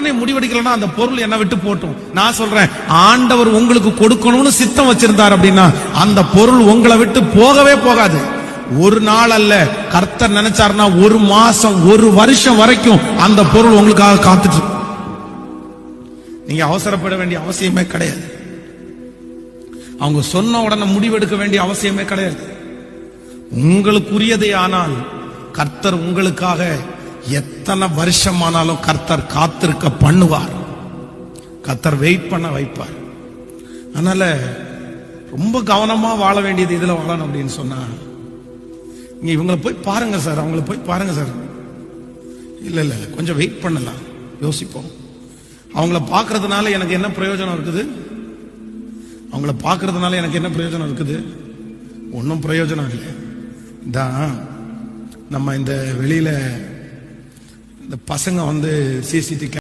உடனே முடிவெடுக்கலன்னா அந்த பொருள் என்ன விட்டு போட்டும். நான் சொல்றேன் ஆண்டவர் உங்களுக்கு கொடுக்கணும்னு சித்தம் வச்சிருந்தார் அப்படின்னா அந்த பொருள் உங்களை விட்டு போகவே போகாது. ஒரு நாள் அல்ல கர்த்தர் நினைச்சாருன்னா ஒரு மாசம் ஒரு வருஷம் வரைக்கும் அந்த பொருள் உங்களுக்காக காத்துட்டு நீங்க அவசரப்பட வேண்டிய அவசியமே கிடையாது. அவங்க சொன்ன உடனே முடிவெடுக்க வேண்டிய அவசியமே கிடையாது. உங்களுக்குரியதே ஆனால் கர்த்தர் உங்களுக்காக எத்தனை வருஷமானாலும் கர்த்தர் காத்திருக்க பண்ணுவார். கர்த்தர் வெயிட் பண்ண வைப்பார். அதனால ரொம்ப கவனமா வாழ வேண்டியது இதுல வாழணும் அப்படின்னு சொன்னா நீங்க இவங்களை போய் பாருங்க சார் அவங்கள போய் பாருங்க சார். இல்ல இல்ல கொஞ்சம் வெயிட் பண்ணலாம். யோசிப்போம். அவங்கள பார்க்கறதுனால எனக்கு என்ன பிரயோஜனம் இருக்குது? அவங்கள பார்க்கறதுனால எனக்கு என்ன பிரயோஜனம் இருக்குது? ஒன்றும் பிரயோஜனம் இல்லை. தான் நம்ம இந்த வெளியில இந்த பசங்க வந்து சிசிடி